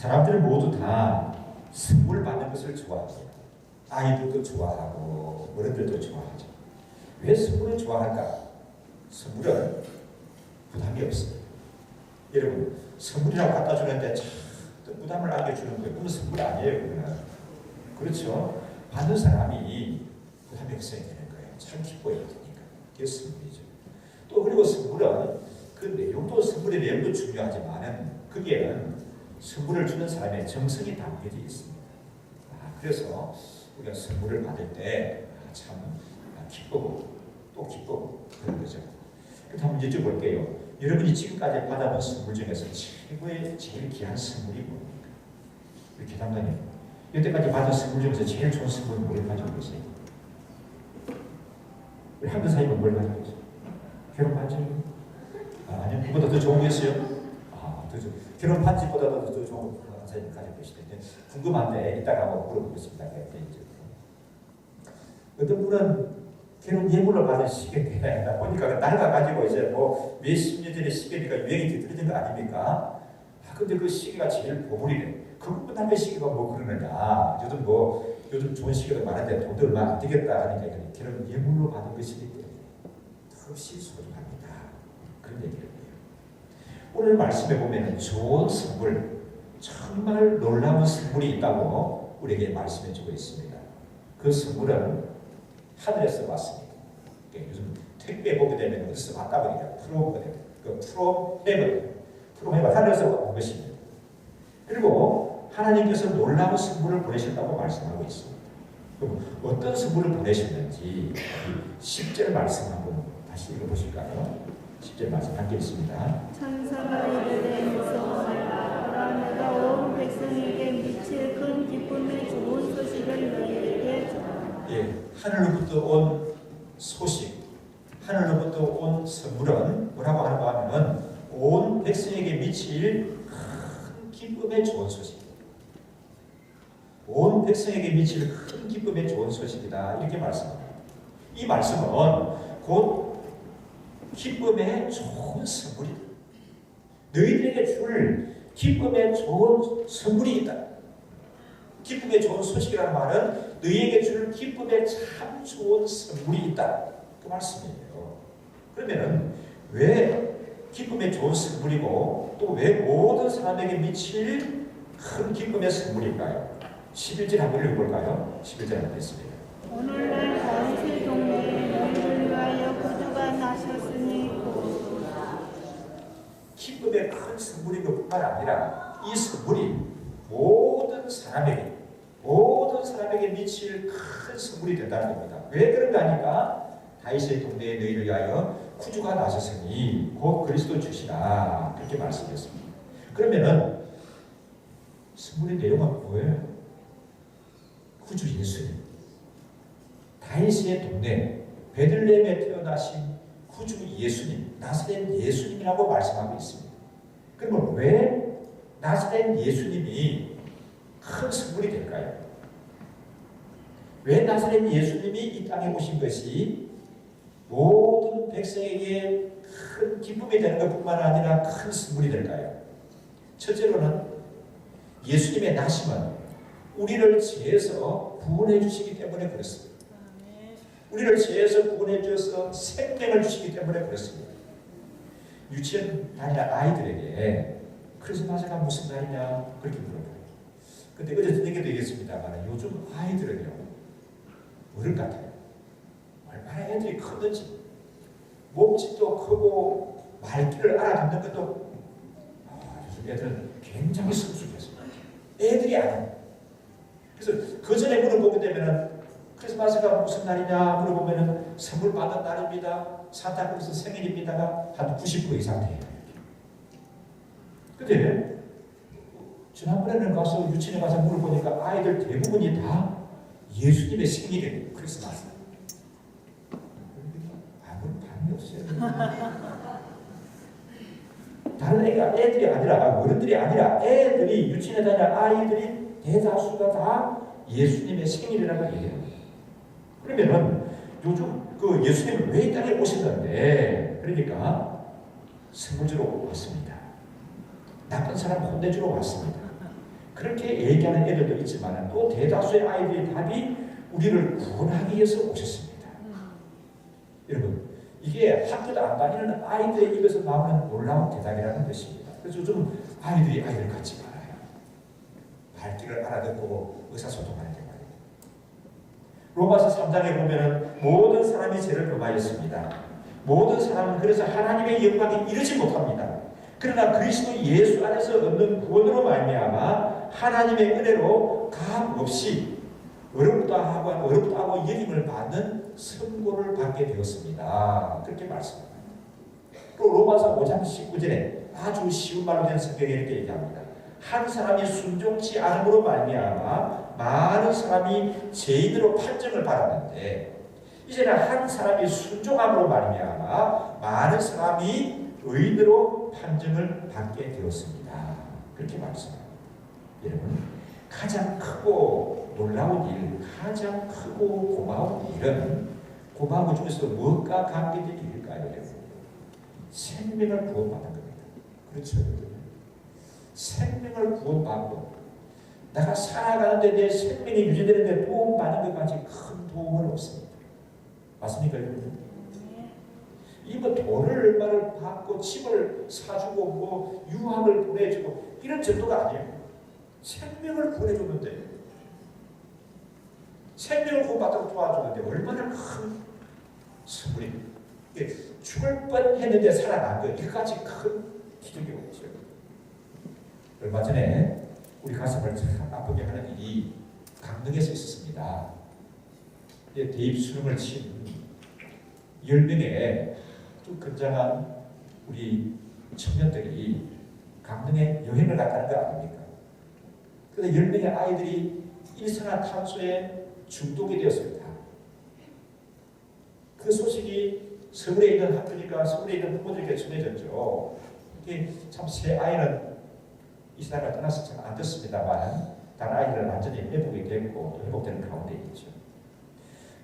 사람들은 모두 다 선물 받는 것을 좋아합니다. 아이들도 좋아하고 어른들도 좋아하죠. 왜 선물을 좋아할까? 선물은 부담이 없습니다. 여러분 선물이라고 갖다 주는데 참 부담을 안겨주는 거예요. 그건 선물 아니에요. 그거는. 그렇죠. 받는 사람이 부담이 없어야 되는 거예요. 참 기뻐야 되니까. 그게 선물이죠. 또 그리고 선물은 그 내용도 선물의 내용도 중요하지만은 거기에는 선물을 주는 사람의 정성이 담겨져 있습니다. 아, 그래서 우리가 선물을 받을 때참 기쁘고 또 기쁘고 그런 거죠. 그렇다면 여쭤볼게요. 여러분이 지금까지 받아본 선물 중에서 최고의 제일 귀한 선물이 뭡니까? 이렇게 담당님 여태까지 받은 선물 중에서 제일 좋은 선물은 뭘 가지고 계세요? 우리 한근사님은 뭘 가지고 계세요? 결혼 반지? 아, 아니요. 그보다 더 좋은 게 있어요? 좋은. 결혼 반지보다도 더 좋은 한사님 가지고 계시던데 궁금한데 이따가 한번 물어보겠습니다. 어떤 분은 결혼 예물로 받은 시계인데 나 보니까 그 낡아가지고 이제 뭐 몇십 년 전에 시계니까 유행이 뒤틀어진 거 아닙니까? 아 근데 그 시계가 제일 보물이래. 그것보다 남의 시계가 뭐 그러느냐. 요즘 뭐 요즘 좋은 시계도 많은데 돈도 얼마 안 되겠다 하니까 결혼 예물로 받은 것이기 때문에 더없이 소중합니다. 그런 얘기를. 오늘 말씀에 보면 좋은 선물, 정말 놀라운 선물이 있다고 우리에게 말씀해 주고 있습니다. 그 선물은 하늘에서 왔습니다. 예, 요즘 택배 보게 되면 어디서 왔다 그러냐 프로거든. 그 프로 헤븐, 프로 헤븐 하늘에서 온 것입니다. 그리고 하나님께서 놀라운 선물을 보내셨다고 말씀하고 있습니다. 그럼 어떤 선물을 보내셨는지 10절 말씀 한번 다시 읽어보실까요? 10절 말씀 함께 있습니다. 천사가 이르되 무서워하라 내가 온 백성에게 미칠 큰 기쁨의 좋은 소식을 너희에게 전하라 예, 하늘로부터 온 소식, 하늘로부터 온 선물은 뭐라고 하는가 하면은 온 백성에게 미칠 큰 기쁨의 좋은 소식입니다. 온 백성에게 미칠 큰 기쁨의 좋은 소식이다. 이렇게 말씀합니다. 이 말씀은 곧 기쁨의 좋은 선물이다. 너희들에게 줄 기쁨의 좋은 선물이 있다. 기쁨의 좋은 소식이라는 말은 너희에게 줄 기쁨의 참 좋은 선물이 있다. 그 말씀이에요. 그러면은 왜 기쁨의 좋은 선물이고 또 왜 모든 사람에게 미칠 큰 기쁨의 선물일까요? 11절 한번 읽어볼까요? 11절 한번 읽습니다. 오늘날 너희를 위하여 곧 기쁨의 큰 선물인 것뿐만 아니라 이 선물이 모든 사람에게 모든 사람에게 미칠 큰 선물이 된다는 겁니다. 왜 그런가 하니까 다윗의 동네에 너희를 위하여 구주가 나셨으니 곧 그리스도 주시라 그렇게 말씀했습니다. 그러면은 선물의 내용은 뭐예요? 구주 예수님. 다윗의 동네 베들레헴에 태어나신 구주 예수님, 나사렛 예수님이라고 말씀하고 있습니다. 그러면 왜 나사렛 예수님이 큰 선물이 될까요? 왜 나사렛 예수님이 이 땅에 오신 것이 모든 백성에게 큰 기쁨이 되는 것뿐만 아니라 큰 선물이 될까요? 첫째로는 예수님의 나심은 우리를 죄에서 구원해 주시기 때문에 그렇습니다. 우리를 죄에서 구원해 주셔서 생명을 주시기 때문에 그렇습니다. 유치원 다니는 아이들에게 크리스마스가 무슨 날이냐 그렇게 물어봐요. 근데 어제 저녁에도 얘기했습니다만 요즘 아이들은요 어른 같아요. 얼마나 애들이 크든지 몸집도 크고 말귀를 알아듣는 것도 아, 요즘 애들은 굉장히 성숙해서 애들이 아니에요. 그래서 그 전에 물어보게 되면은 크리스마스가 무슨 날이냐 물어보면은 선물 받은 날입니다. 산타클로스 생일입니다가 한90% 이상 돼요. 근데 지난번에는 가서 유치원에 가서 물어보니까 아이들 대부분이 다 예수님의 생일이에요. 크리스마스. 아무런 반응이 없어요. 다른 애가 애들이 아니라 어른들이 아니라 애들이 유치원에 다니는 아이들이 대다수가 다 예수님의 생일이라고 얘기해요. 그러면은 요즘 그 예수님은 왜이 땅에 오셨는데 그러니까 선물 주러 왔습니다. 나쁜 사람 혼내주러 왔습니다. 그렇게 얘기하는 애들도 있지만 또 대다수의 아이들의 답이 우리를 구원하기 위해서 오셨습니다. 여러분 이게 학교도 안 다니는 아이들의 입에서 나오는 놀라운 대답이라는 것입니다. 그래서 요즘 아이들이 아이들 같지 말아요. 말귀를 알아듣고 의사소통하는. 로마서 3장에 보면은 모든 사람이 죄를 범하였습니다. 모든 사람은 그래서 하나님의 영광에 이르지 못합니다. 그러나 그리스도 예수 안에서 얻는 구원으로 말미암아 하나님의 은혜로 감 없이 어렵다 하고 어렵다 하고 여김을 받는 선고를 받게 되었습니다. 그렇게 말씀합니다. 또 로마서 5장 19절에 아주 쉬운 말로 된 성경에 이렇게 얘기합니다. 한 사람이 순종치 않음으로 말미암아 많은 사람이 죄인으로 판정을 받았는데 이제는 한 사람이 순종함으로 말미암아 많은 사람이 의인으로 판정을 받게 되었습니다. 그렇게 말씀합니다. 여러분 가장 크고 놀라운 일, 가장 크고 고마운 일은 고마운 것 중에서 무엇과 관계된 일일까요, 여러분? 생명을 구원받는 겁니다. 그렇죠? 생명을 구원받고 내가 살아가는데 내 생명이 유지되는데 도움받는 것까지 큰 도움은 없습니다. 맞습니까, 여러분? 이뭐 돈을 얼마를 받고 집을 사주고 뭐 유학을 보내주고 이런 정도가 아니에요. 생명을 구해줬는데 생명을 구원받도록 도와주는데 얼마나 큰 이게 죽을 뻔했는데 살아난 거 이거까지 큰 기적이 없죠. 얼마 전에 우리 가슴을 참 아프게 하는 일이 강릉에서 있었습니다. 이제 대입 수능을 친 10명의 좀 건장한 우리 청년들이 강릉에 여행을 갔다는 거 아닙니까? 근데 10명의 아이들이 일산화탄소에 중독이 되었습니다. 그 소식이 서울에 있는 학교니까 서울에 있는 부모들에게 전해졌죠. 이게 참 새 아이는 이 세상을 떠나서 잘안 됐습니다만 다른 아이들은 완전히 회복이 됐고 또 회복되는 가운데 있죠.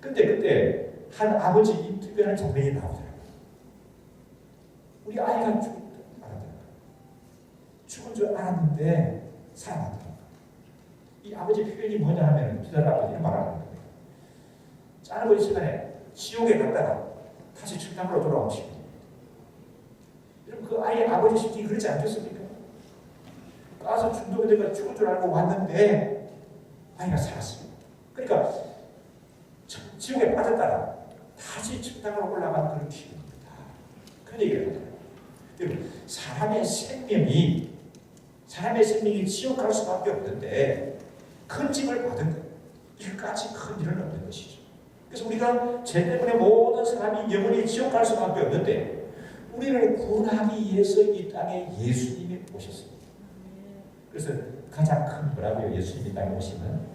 근데 그때 한 아버지 인터뷰하는 장면이 나오더라고요. 우리 아이가 알았더라고요. 죽은 줄 알았는데 살아났더라고요. 이 아버지 표현이 뭐냐 하면 아버지는 말하는 거예요. 짧은 시간에 지옥에 갔다가 다시 천당으로 돌아온 친구. 여러분 그 아이의 아버지 심정이 그렇지 않겠습니까? 가서 중독이 되가 죽은 줄 알고 왔는데 아이가 살았어요. 그러니까 저- 지옥에 빠졌다가 다시 천당으로 올라간 그런 기분입니다. 그런 얘기를 하잖아요. 여러분 사람의 생명이 사람의 생명이 지옥 갈 수밖에 없는데 큰 집을 받은 것 이것까지 큰 일은 없는 것이죠. 그래서 우리가 죄 때문에 모든 사람이 영원히 지옥 갈 수밖에 없는데 우리를 구원하기 위해서 이 땅에 예수님이 오셨습니다. 그래서 가장 큰 뭐라고요? 예수님이 땅에 오시면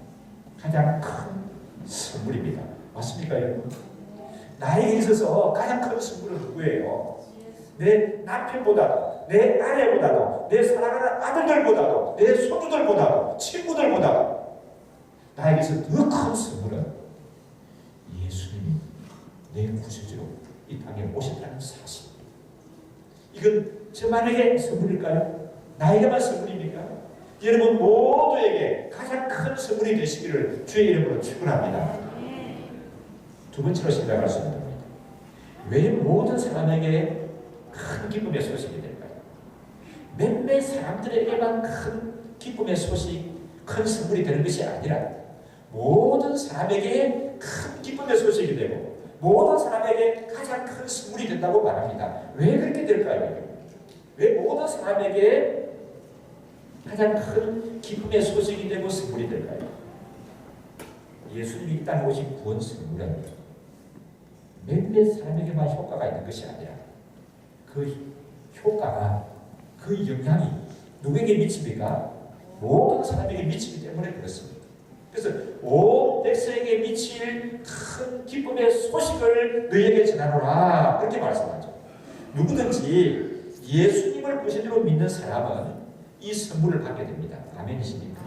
가장 큰 선물입니다. 맞습니까, 여러분? 나에게 있어서 가장 큰 선물은 누구예요? 내 남편보다도, 내 아내보다도, 내 사랑하는 아들들보다도, 내 손주들보다도, 친구들보다도 나에게서 더 큰 선물은 예수님이 내 구세주로 이 땅에 오셨다는 사실입니다. 이건 저만에게 선물일까요? 나에게만 선물입니까? 여러분 모두에게 가장 큰 선물이 되시기를 주의 이름으로 축원합니다. 두 번째로 생각할 수 있는 겁니다. 왜 모든 사람에게 큰 기쁨의 소식이 될까요? 몇몇 사람들에게만 큰 기쁨의 소식, 큰 선물이 되는 것이 아니라 모든 사람에게 큰 기쁨의 소식이 되고 모든 사람에게 가장 큰 선물이 된다고 말합니다. 왜 그렇게 될까요? 왜 모든 사람에게 가장 큰 기쁨의 소식이 되고 선물이 될까요? 예수님이 이 땅에 오신 구원 선물은 몇몇 사람에게만 효과가 있는 것이 아니라 그 효과가 그 영향이 누구에게 미칩니까? 모든 사람에게 미치기 때문에 그렇습니다. 그래서 온 백성에게 미칠 큰 기쁨의 소식을 너희에게 전하노라 그렇게 말씀하죠. 누구든지 예수님을 구세주로 믿는 사람은 이 선물을 받게 됩니다. 아멘이십니까?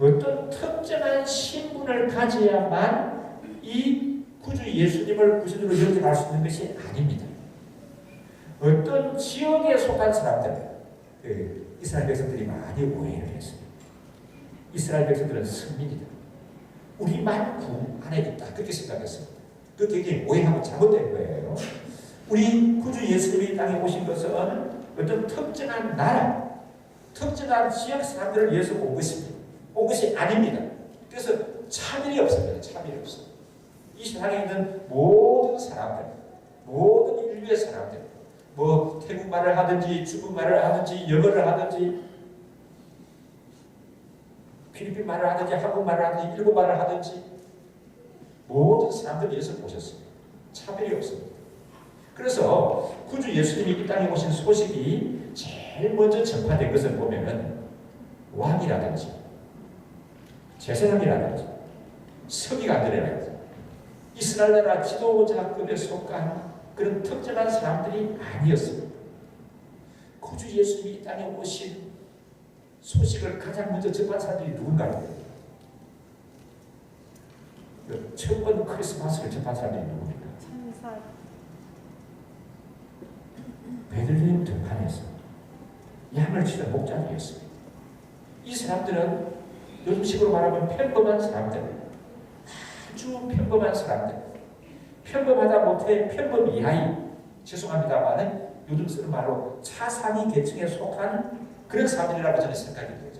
어떤 특정한 신분을 가져야만 이 구주 예수님을 구세주로 영접할 수 있는 것이 아닙니다. 어떤 지역에 속한 사람들, 그 이스라엘 백성들이 많이 오해를 했습니다. 이스라엘 백성들은 승민이다. 우리만 구 안에 있다. 그렇게 생각했습니다. 그 굉장히 오해하고 잘못된 거예요. 우리 구주 예수님이 땅에 오신 것은 어떤 특정한 나라, 특정한 지역 사람들을 위해서 온 것입니다. 온 것이 아닙니다. 그래서 차별이 없습니다. 차별이 없어요. 이 세상에 있는 모든 사람들, 모든 인류의 사람들, 뭐 태국말을 하든지 중국말을 하든지 영어를 하든지 필리핀 말을 하든지 한국말을 하든지 일본말을 하든지 모든 사람들 위해서 오셨습니다. 차별이 없습니다. 그래서 구주 예수님이 이 땅에 오신 소식이 제일 먼저 전파된 것을 보면은 왕이라든지 제사장이라든지 서기관들이라든지 이스라엘 나라 지도자급에 속한 그런 특정한 사람들이 아니었습니다. 구주 예수님이 이 땅에 오신 소식을 가장 먼저 접한 사람들이 누군가요? 그첫 번째 크리스마스를 접한 사람들이 누굽니까? 천사 들판에서 양을 치던 목자들이었습니다. 이 사람들은 요즘식으로 말하면 평범한 사람들, 아주 평범한 사람들, 평범하다 못해 평범 이하이, 죄송합니다만은 요즘 쓰는 말로 차상위 계층에 속한 그런 사람들이라고 저는 생각이 들어요.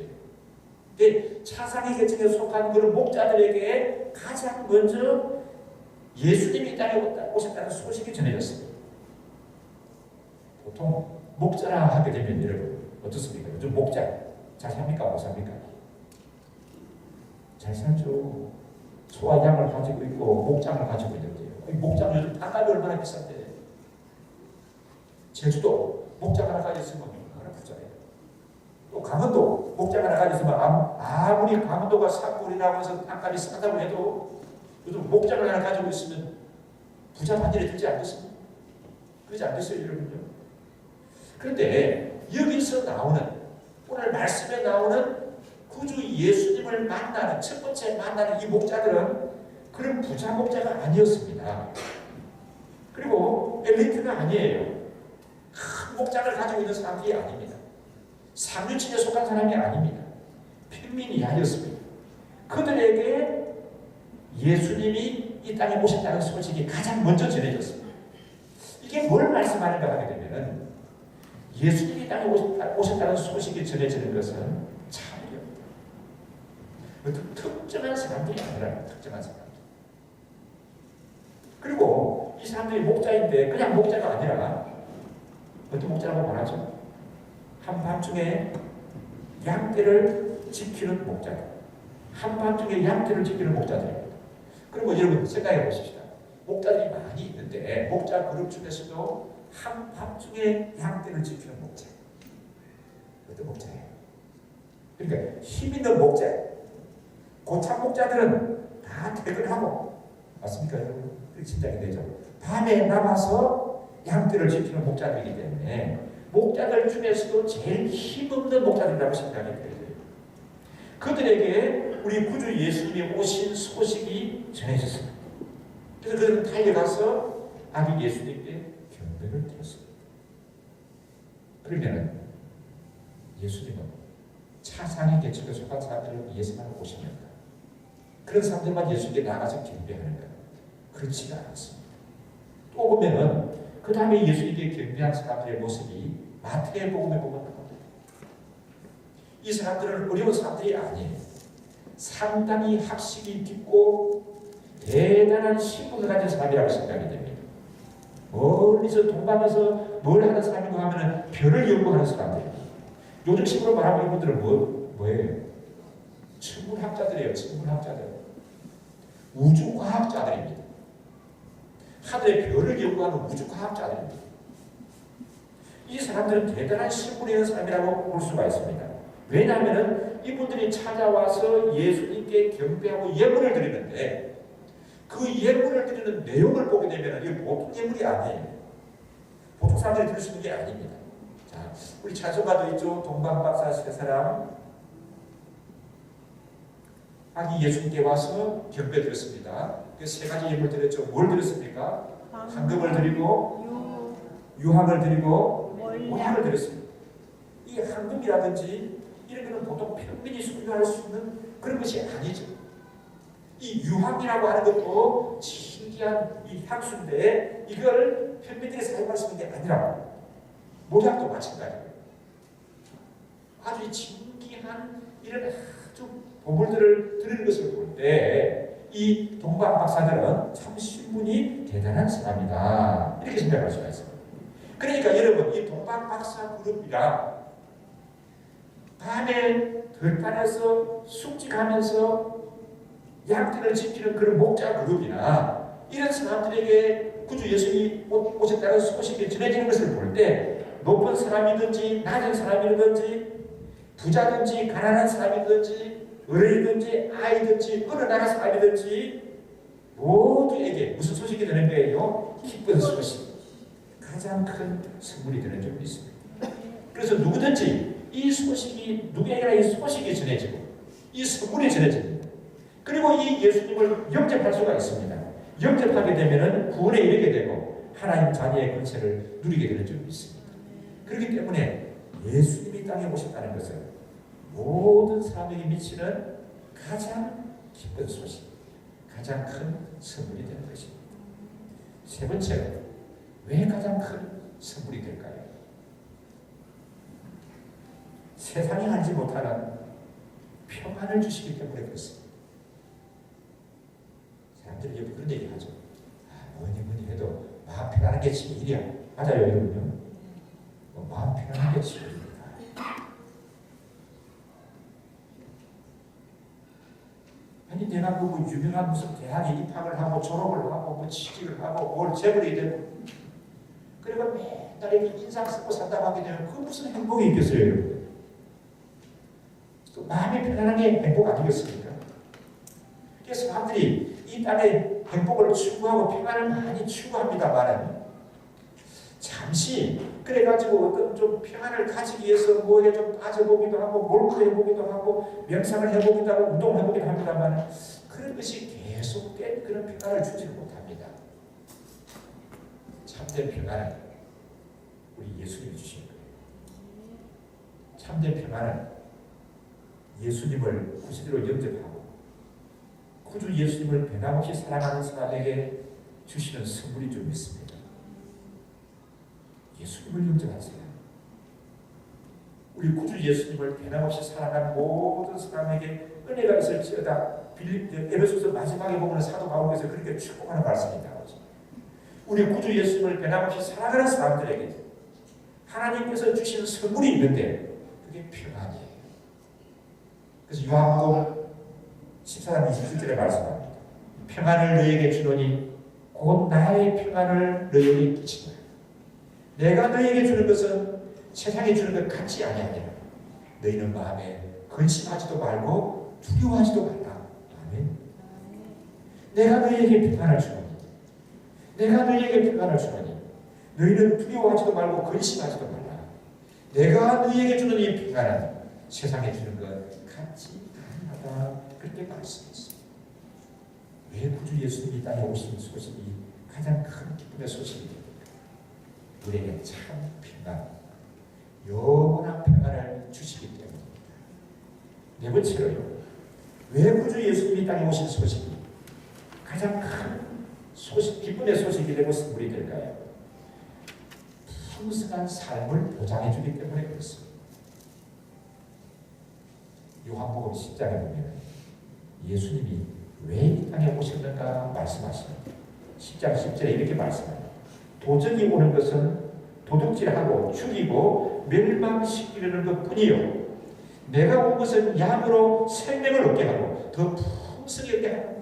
근데 차상위 계층에 속한 그런 목자들에게 가장 먼저 예수님이 이 땅에 오셨다는 소식이 전해졌습니다. 보통 목자라 하게 되면 여러분 어떻습니까? 요즘 목자 잘 삽니까? 못 삽니까? 잘 살죠. 소와 양을 가지고 있고 목장을 가지고 있는데요. 이 목장 요즘 단가이 얼마나 비싼데 제주도 목장 하나 가지고 있으면 얼마나 부자예요. 또 강원도 목장 하나 가지고 있으면 아무- 아무 리 강원도가 산골이라고 해서 땅값이 싸다고 해도 요즘 목장을 하나 가지고 있으면 부자 반열에 들지 않겠습니까? 그러지 않겠어요, 여러분요? 그런데 여기서 나오는 오늘 말씀에 나오는 구주 예수님을 만나는 첫 번째 만나는 이 목자들은 그런 부자 목자가 아니었습니다. 그리고 엘리트가 아니에요. 큰 목장을 가지고 있는 사람들이 아닙니다. 상류층에 속한 사람이 아닙니다. 평민이 아니었습니다. 그들에게 예수님이 이 땅에 오셨다는 소식이 가장 먼저 전해졌습니다. 이게 뭘 말씀하는가 하게 되면은 예수님이 땅에 오셨다, 오셨다는 소식이 전해지는 것은 참이요. 어떤 특정한 사람들이 아니라 특정한 사람들. 그리고 이 사람들이 목자인데 그냥 목자가 아니라 어떤 목자라고 말하죠? 한밤중에 양떼를 지키는 목자들. 한밤중에 양떼를 지키는 목자들입니다. 그리고 여러분 생각해 보십시다. 목자들이 많이 있는데 목자 그룹 중에서도 한밤중에 양떼를 지키는 목자. 어떤 목자예요? 그러니까 힘 있는 목자. 고참 목자들은 다 퇴근하고 맞습니까 여러분? 그게 진작이 되죠. 밤에 남아서 양떼를 지키는 목자들이기 때문에 목자들 중에서도 제일 힘없는 목자들이라고 생각이 돼요. 그들에게 우리 구주 예수님이 오신 소식이 전해졌습니다. 그래서 그들은 달려가서 아기 예수님께 경배를 드렸습니다. 그러면 예수님은 차상의 계층에 속한 사람들을 위해서만 오시는가? 그런 사람들만 예수님께 나가서 경배하는가? 그렇지가 않습니다. 또 보면은 그 다음에 예수님께 경배한 사람들의 모습이 마태복음에 보면 나옵니다. 이 사람들은 어려운 사람들이 아니에요. 상당히 학식이 깊고 대단한 신분을 가진 사람이라고 생각이 됩니다. 멀리서 동방에서 뭘 하는 사람이고 하면은 별을 연구하는 사람들입니다. 요즘 식으로 말하면 이분들은 뭐, 뭐예요? 천문학자들이에요, 천문학자들. 우주과학자들입니다. 하늘의 별을 연구하는 우주과학자들입니다. 이 사람들은 대단한 신분이 있는 사람이라고 볼 수가 있습니다. 왜냐하면 이분들이 찾아와서 예수님께 경배하고 예물을 드리는데 그 예물을 드리는 내용을 보게 되면 이게 보통 예물이 아니에요. 보통 사람들이 드릴 수 있는 게 아닙니다. 자, 우리 찬송가도 있죠. 동방박사 세 사람 아기 예수님께 와서 경배 드렸습니다. 그 세 가지 예물 드렸죠. 뭘 드렸습니까? 황금을 드리고 유 유황을 드리고 모양을 드렸습니다. 이 황금이라든지 이런 거는 보통 평민이 비교할 수 있는 그런 것이 아니죠. 이 유황이라고 하는 것도 신기한 이 향수인데 이걸 현미들이 사용할 수 있는 게 아니라 모략도 마찬가지예요. 아주 진기한 이런 아주 보물들을 드리는 것을 볼 때 이 동방 박사들은 참 신분이 대단한 사람이다 이렇게 생각할 수가 있어요. 그러니까 여러분 이 동방 박사 그룹이랑 밤에 들판에서 숙직하면서 양떼를 지키는 그런 목자 그룹이나 이런 사람들에게 구주 예수님이 오- 오셨다는 소식이 전해지는 것을 볼 때 높은 사람이든지 낮은 사람이든지 부자든지 가난한 사람이든지 어른이든지 아이든지 어느 나라 사람이든지 모두에게 무슨 소식이 되는 거예요? 기쁜 소식. 가장 큰 선물이 되는 줄 믿습니다. 그래서 누구든지 이 소식이 누구에게나 이 소식이 전해지고 이 선물이 전해집니다. 그리고 이 예수님을 영접할 수가 있습니다. 영접하게 되면은 구원에 이르게 되고 하나님 자녀의 권세를 누리게 되는 줄 믿습니다. 그렇기 때문에 예수님이 땅에 오셨다는 것은 모든 사람에게 미치는 가장 기쁜 소식, 가장 큰 선물이 되는 것입니다. 세 번째로 왜 가장 큰 선물이 될까요? 세상이 알지 못하는 평안을 주시기 때문에 그렇습니다. 사람들이 그런 얘기 하죠. 아, 뭐니 뭐니 해도 마음 편안한 게 제일이야. 맞아요, 여러분요? 뭐 마음 편안한 게 제일입니다. 아니 내가 그뭐 유명한 무슨 대학에 입학을 하고 졸업을 하고 뭐 취직을 하고 뭘 재벌이 되고 그리고 맨날 이렇게 인상 쓰고 산다고 하게 되면 그 무슨 행복이 있겠어요, 여러분? 또 마음이 편안한 게 행복 아니겠습니까? 그래서 사람들이 이 땅에 행복을 추구하고 평안을 많이 추구합니다만은 잠시 그래가지고 어떤 좀 평안을 가지기 위해서 뭐에 좀 빠져보기도 하고 몰크 해보기도 하고 명상을 해보기도 하고 운동을 해보기도 합니다만 그런 것이 계속된 그런 평안을 주지를 못합니다. 참된 평안은 우리 예수님이 주신 거예요. 참된 평안은 예수님을 구세주로 영접하고 구주 예수님을 변함없이 사랑하는 사람에게 주시는 선물이 좀 있습니다. 예수님을 영접하세요. 우리 구주 예수님을 변함없이 사랑하는 모든 사람에게 은혜가 있을지어다. 에베소서 마지막에 보면 사도 바울께서 그렇게 축복하는 말씀이 나오죠. 우리 구주 예수님을 변함없이 사랑하는 사람들에게 하나님께서 주신 선물이 있는데 그게 평안이에요. 그래서 요한복음 14장 27절에 말씀합니다. 평안을 너에게 주노니 곧 나의 평안을 너에게 끼친다. 내가 너에게 주는 것은 세상에 주는 것 같지 아니하니라. 너희는 마음에 근심하지도 말고 두려워하지도 말라. 아멘. 내가 너희에게 평안을 주노니 내가 너희에게 평안을 주노니 너희는 두려워하지도 말고 근심하지도 말라. 내가 너희에게 주는 이 평안은 세상에 주는 것 같지 아니 그렇게 말씀했습니다. 왜 구주 예수님이 땅에 오신 소식이 가장 큰 기쁨의 소식이 됩니까? 우리에게 참 평안, 영원한 평안을 주시기 때문입니다. 네 번째로요. 왜 구주 예수님이 땅에 오신 소식이 가장 큰 소식, 기쁨의 소식이 되고 선물이 될까요? 풍성한 삶을 보장해 주기 때문에 그렇습니다. 요한복음 10장에 보면 예수님이 왜 이 땅에 오셨는가 말씀하십니다. 10장 10절에 이렇게 말씀합니다. 도적이 오는 것은 도둑질하고 죽이고 멸망시키려는 것 뿐이요. 내가 온 것은 양으로 생명을 얻게 하고 더 풍성하게 얻게 합니다.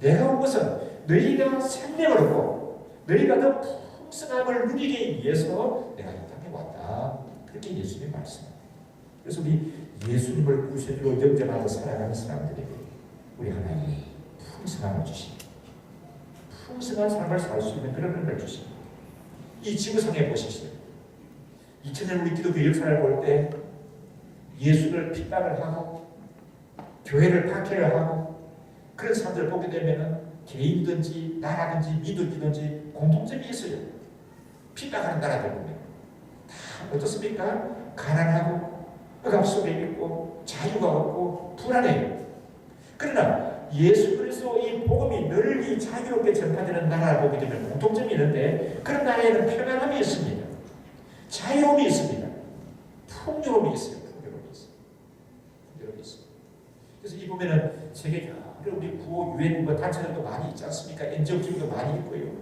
내가 온 것은 너희가 생명을 얻고 너희가 더 풍성함을 누리기 위해서 내가 이 땅에 왔다. 그렇게 예수님이 말씀합니다. 그래서 우리 예수님을 구세주로 영접하고 살아가는 사람들에게 우리 하나님이 풍성함을 주십니다. 풍성한 삶을 살 수 있는 그런 은혜를 주십니다. 이 지구상에 보십시오. 2000년 우리 기독교 역사를 볼 때 예수를 핍박을 하고 교회를 박해를 하고 그런 사람들을 보게 되면 개인이든지 나라든지 민족이든지 공통점이 있어요. 핍박하는 나라들 보면 다 어떻습니까? 가난하고 억압 속에 있고 자유가 없고 불안해요. 그러나 예수 그리스도 이 복음이 널리 자유롭게 전파되는 나라를 보게 되면 공통점이 있는데 그런 나라에는 평안함이 있습니다. 자유로움이 있습니다. 풍요로움이 있어요. 풍요로움이 있어요. 풍요로움이 있어요. 그래서 이 보면은 세계 여러 우리 구호 유엔 뭐 단체들도 많이 있지 않습니까? 기구도 많이 있고요.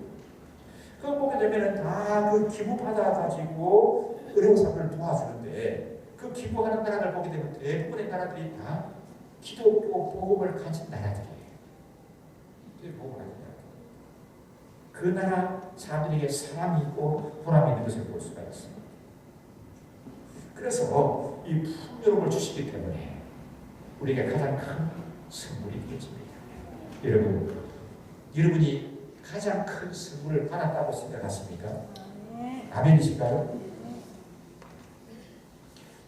그거 보게 되면은 다 그 기부 받아 가지고 사람을 도와주는데 그 기부하는 나라를 보게 되면 대부분의 나라들이 다 기독교 복음을 가진 나라들이에요. 나라. 그 나라 사람들에게 사랑이 있고 보람이 있는 것을 볼 수가 있습니다. 그래서 이 풍요로움을 주시기 때문에 우리에게 가장 큰 선물이 되어집니다. 여러분, 여러분이 가장 큰 선물을 받았다고 생각하십니까? 네. 아멘이실까요?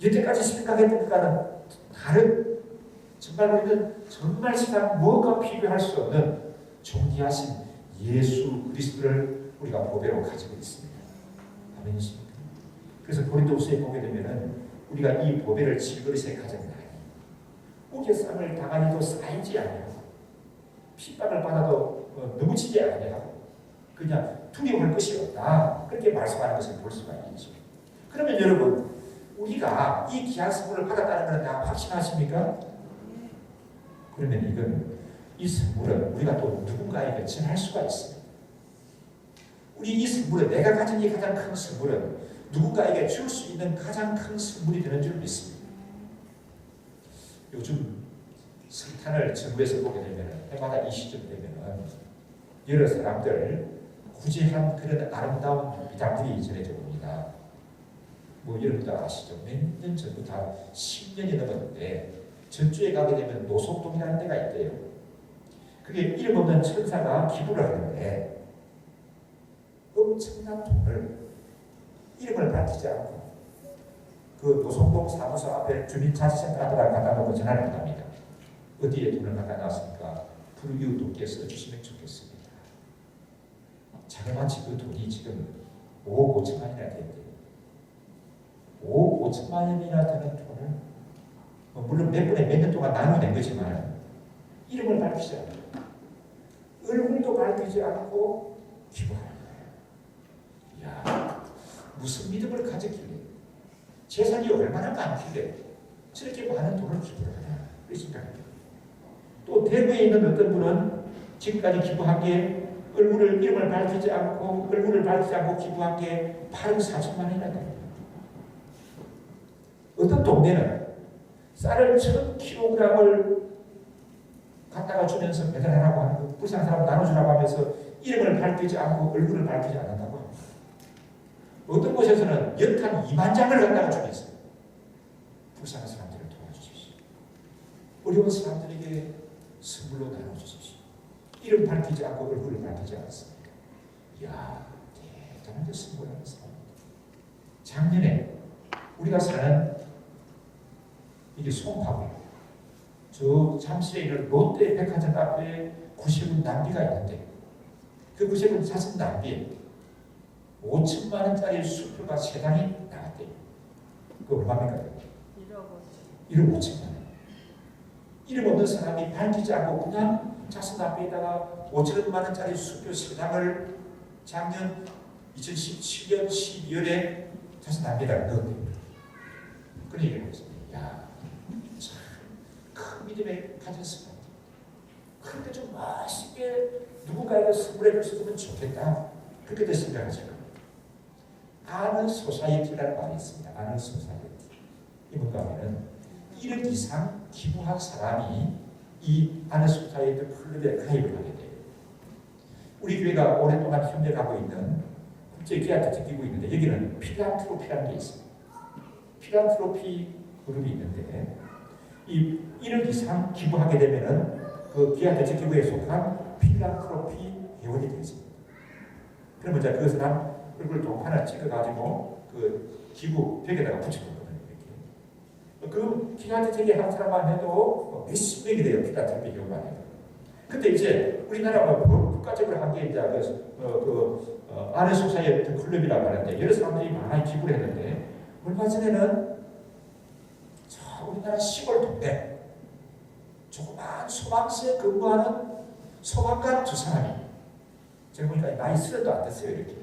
여태까지 생각했던 것과는 다른 정말 우리는 정말 세상 무엇과 비교할 수 없는 존귀하신 예수 그리스도를 우리가 보배로 가지고 있습니다. 아멘이십니까? 그래서 고린도후서에 보게 되면은 우리가 이 보배를 질그릇에 가졌나니 우겨쌈을 당하니도 쌓이지 아니하고 핍박을 받아도 어, 넘치지 아니하고 그냥 두려워할 것이 없다 그렇게 말씀하는 것을 볼 수가 있죠. 그러면 여러분 우리가 이 귀한 선물을 받았다는 것을 다 확신하십니까? 그러면 이건 이 선물은 우리가 또 누군가에게 전할 수가 있습니다. 우리 이 선물은 내가 가진 이 가장 큰 선물은 누군가에게 줄 수 있는 가장 큰 선물이 되는 줄 믿습니다. 요즘 성탄을 전국에서 보게 되면 해마다 이 시점 되면 여러 사람들 구제한 그런 아름다운 미담들이 전해져 옵니다. 뭐 여러분도 아시죠? 몇 년 전부터 한 10년이 넘었는데 전주에 가게 되면 노석동이라는 데가 있대요. 그게 이름 없는 천사가 기부를 하는데 엄청난 돈을 이름을 밝히지 않고 그 노석동 사무소 앞에 주민자치센터 앞에다 갖다 놓고 전화를 합니다. 어디에 돈을 갖다 놨습니까? 불교 돕게 써주시면 좋겠습니다. 자그마치 그 돈이 지금 5억 5천만이나 된대요. 5억 5천만 원이나 되는 돈을 뭐 물론 몇 분에 몇 년 동안 나눠낸 거지만 이름을 밝히지 않고 얼굴도 밝히지 않고 기부하는 거예요. 이야 무슨 믿음을 가졌길래 재산이 얼마나 많길래 저렇게 많은 돈을 기부를 하냐 그 생각합니다. 또 대구에 있는 어떤 분은 지금까지 기부한 게 얼굴을 이름을 밝히지 않고 얼굴을 밝히지 않고 기부한 게 8억 4천만 원이나 됩니다. 어떤 동네는 쌀을 1000kg을 갖다가 주면서 배달하라고 하는 거, 불쌍한 사람 나눠주라고 하면서 이름을 밝히지 않고 얼굴을 밝히지 않는다고 합니다. 어떤 곳에서는 연탄 2만 장을 갖다가 주면서 불쌍한 사람들을 도와주십시오. 어려운 사람들에게 선물로 나눠주십시오. 이름 밝히지 않고 얼굴을 밝히지 않습니다. 이야, 대단한 그 선물하는 사람입니다. 작년에 우리가 사는 이게 송파구 저 잠실에 있는 롯데 백화점 앞에 구세군 낭비가 있는데 그 구세군 사슴 낭비에 5천만 원짜리 수표가 세 장이 나왔대요. 그 얼마입니까? 1억 5천만 원. 이름 없는 사람이 밝히지 않고 그냥 자신 낭비에다가 5천만 원짜리 수표 세 장을 작년 2017년 12월에 자신 낭비에다가 넣었대요. 그런 얘기를 참 큰 믿음에 가졌습니다. 그런데 좀 멋있게 누군가에게 선물해 있으면 좋겠다. 그렇게 생각하죠. 아는 소사이어티라는 말이 있습니다. 아는 소사이어티. 이 뭔가 하면은 1억 이상 기부한 사람이 이 아는 소사이어티 클럽에 가입을 하게 돼요. 우리 교회가 오랫동안 협력하고 있는 국제 기한테 지키고 있는데 여기는 필란트로피라는 게 있습니다. 필란트로피 그룹이 있는데 이 1억 이상 기부하게 되면은 그 기한테 지키고에 속한 필란트로피 회원이 되겠습니다. 그러면 이제 그 사람 얼굴 동 하나 찍어가지고 그 기부 벽에다가 붙여놓거든요. 이렇게. 그 기한테 되게 한 사람만 해도 몇십 명이 돼요. 필란트로피 회원만 해도. 근데 이제 우리나라 뭐 국가적으로 한게 이제 그, 어, 그 어, 아내 소사이어티 클럽이라고 하는데 여러 사람들이 많이 기부를 했는데 얼마 전에는 우리나라 시골 동네 조그만 소방서에 근무하는 소방관 두 사람이 제가 보니까 나이 스레도 안 됐어요 이렇게.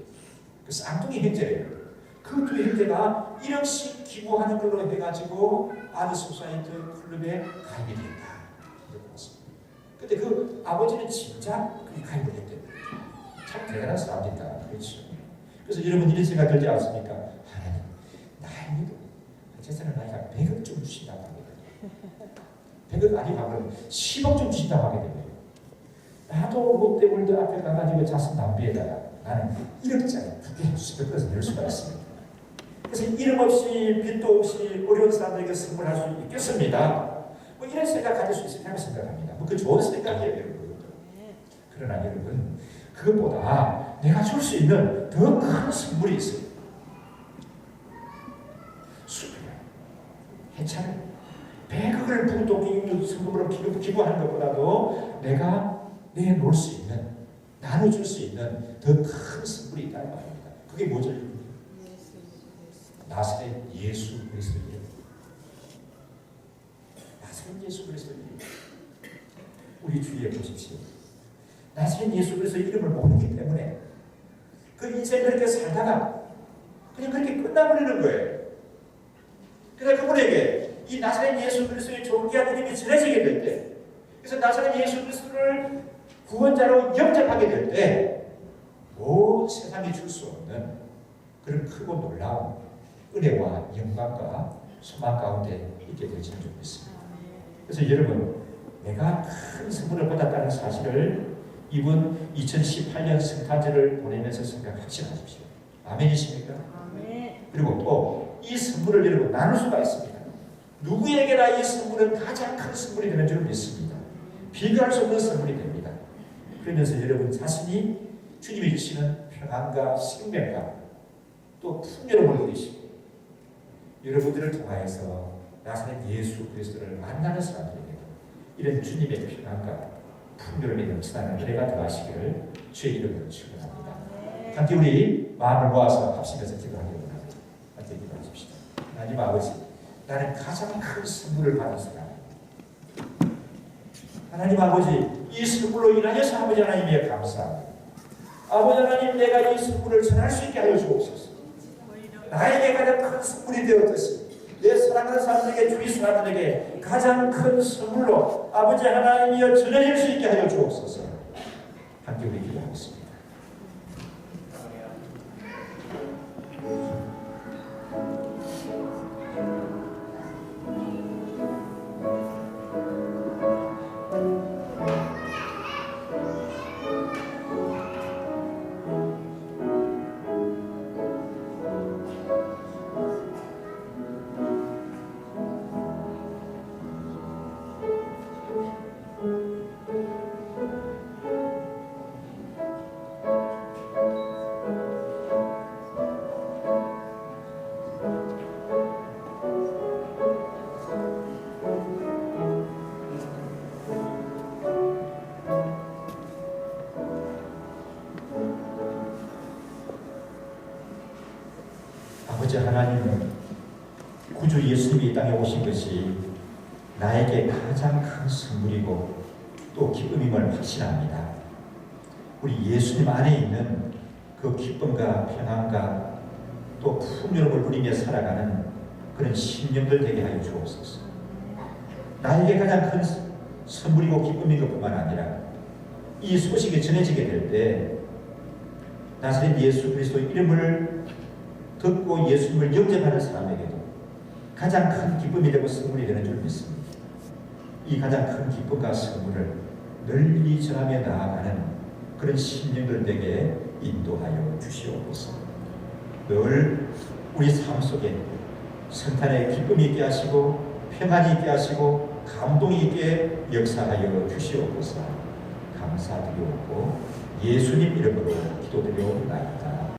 그 쌍둥이 형제래요 그 두 형제가 1억씩 기부하는 걸로 해가지고 아르 소사이트 클럽에 가입이 됐다. 이렇게 봤습니다. 근데 그 아버지는 진짜 그게 가입을 했대요. 참 대단한 사람이다. 그렇죠. 그래서 여러분 이런 생각 들지 않습니까? 하나님 나이도 재산을 나이가 100억 좀 주신다고 하거든요 100억 아니고 하면 10억 좀 주신다고 하게 되고요 나도 롯데월드 앞에 가가지고 자선 낭비에다가 나는 1억짜리 두개 수백 것을 낼 수가 있습니다. 그래서 이름 없이 빚도 없이 어려운 사람들에게 선물할 수 있겠습니다. 뭐 이런 생각 가질 수 있으리라고 생각합니다. 뭐 그 좋은 생각이에요, 여러분. 그러나 여러분 그것보다 내가 줄 수 있는 더 큰 선물이. 수 해차를, 100억을 부동이 선물로 기부, 기부하는 것보다도 내가 내놓을 수 있는 나눠줄 수 있는 더 큰 선물이 있다는 말입니다. 그게 뭐죠? 나사렛 예수 그리스도 이름. 나사렛 예수 그리스도 이름. 우리 주위에 보십시오. 나사렛 예수 그리스도 이름을 모르기 때문에 그 인생 그렇게 살다가 그냥 그렇게 끝나버리는 거예요. 그러니까 그분에게 이 나사렛 예수 그리스도의 존귀한 이름이 전해지게 될 때, 그래서 나사렛 예수 그리스도를 구원자로 영접하게 될 때, 온 세상이 줄 수 없는 그런 크고 놀라운 은혜와 영광과 소망 가운데 있게 될지는 좀 믿습니다. 그래서 여러분, 내가 큰 선물을 받았다는 사실을 이번 2018년 성탄절을 보내면서 생각하시십시오. 아멘이십니까? 그리고 또 이 선물을 여러분 나눌 수가 있습니다. 누구에게나 이 선물은 가장 큰 선물이 되는 줄 믿습니다. 비교할 수 없는 선물이 됩니다. 그러면서 여러분 자신이 주님이 주시는 평안과 생명과 또 풍요로움을 누리시고 여러분들을 통하여서 나사렛 예수 그리스도를 만나는 사람들에게 이런 주님의 평안과 풍요로움이 넘치는 은혜가 더하시기를 주의 이름으로 축원합니다. 함께 우리 마음을 모아서 합심해서 기도하기를. 함께 기도하십시다. 하나님 아버지, 나는 가장 큰 선물을 받은 사람. 하나님 아버지, 이 선물로 인하여서 아버지 하나님에 감사합니다. 아버지 하나님, 내가 이 선물을 전할 수 있게 하여 주옵소서. 나에게 가장 큰 선물이 되었듯이 내 사랑하는 사람들에게 주위 사람들에게 가장 큰 선물로 아버지 하나님이여 전해질 수 있게 하여 주옵소서. 함께 우리 주 예수님이 이 땅에 오신 것이 나에게 가장 큰 선물이고 또 기쁨임을 확신합니다. 우리 예수님 안에 있는 그 기쁨과 평안과 또 풍요로움을 누리며 살아가는 그런 신령들 되게 하여 주옵소서. 나에게 가장 큰 선물이고 기쁨인 것뿐만 아니라 이 소식이 전해지게 될 때 나사렛 예수 그리스도 이름을 듣고 예수님을 영접하는 사람에게도 가장 큰 기쁨이 되고 선물이 되는 줄 믿습니다. 이 가장 큰 기쁨과 선물을 널리 전하며 나아가는 그런 신령들에게 인도하여 주시옵소서. 늘 우리 삶 속에 성탄의 기쁨이 있게 하시고 평안이 있게 하시고 감동이 있게 역사하여 주시옵소서. 감사드리옵고 예수님 이름으로 기도드리옵나이다.